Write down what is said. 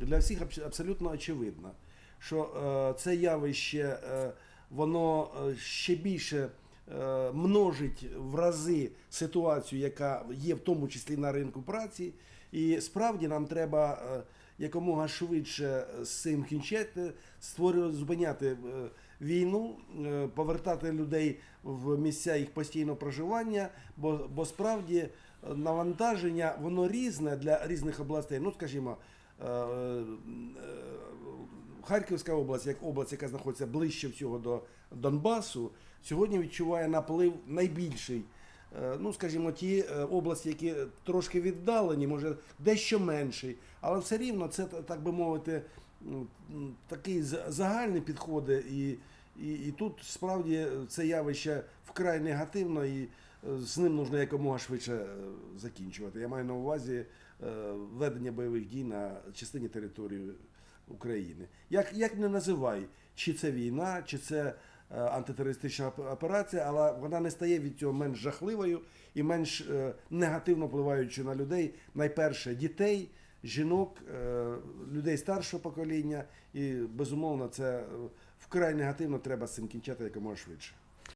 для всіх абсолютно очевидно, що е, це явище е, воно е, ще більше множить в рази ситуацію, яка є в тому числі на ринку праці. І справді нам треба якомога швидше з цим кінчити, створювати, зупиняти війну, повертати людей в місця їх постійного проживання, бо, бо справді навантаження воно різне для різних областей. Ну, скажімо, Харківська область, як область, яка знаходиться ближче всього до Донбасу, сьогодні відчуває наплив найбільший. Е, Ну, скажімо, ті е, області, які трошки віддалені, може дещо менший, але все рівно це так би мовити, м, такий загальний підходи, і, і, і тут справді це явище вкрай негативно, і е, з ним нужно якомога швидше е, закінчувати. Я маю на увазі е, ведення бойових дій на частині території України. Як, як не називай, чи це війна, чи це е, антитерористична операція, але вона не стає від цього менш жахливою і менш негативно впливаючи на людей. Найперше дітей, жінок, людей старшого покоління. І безумовно, це вкрай негативно треба з цим кінчати якомога швидше.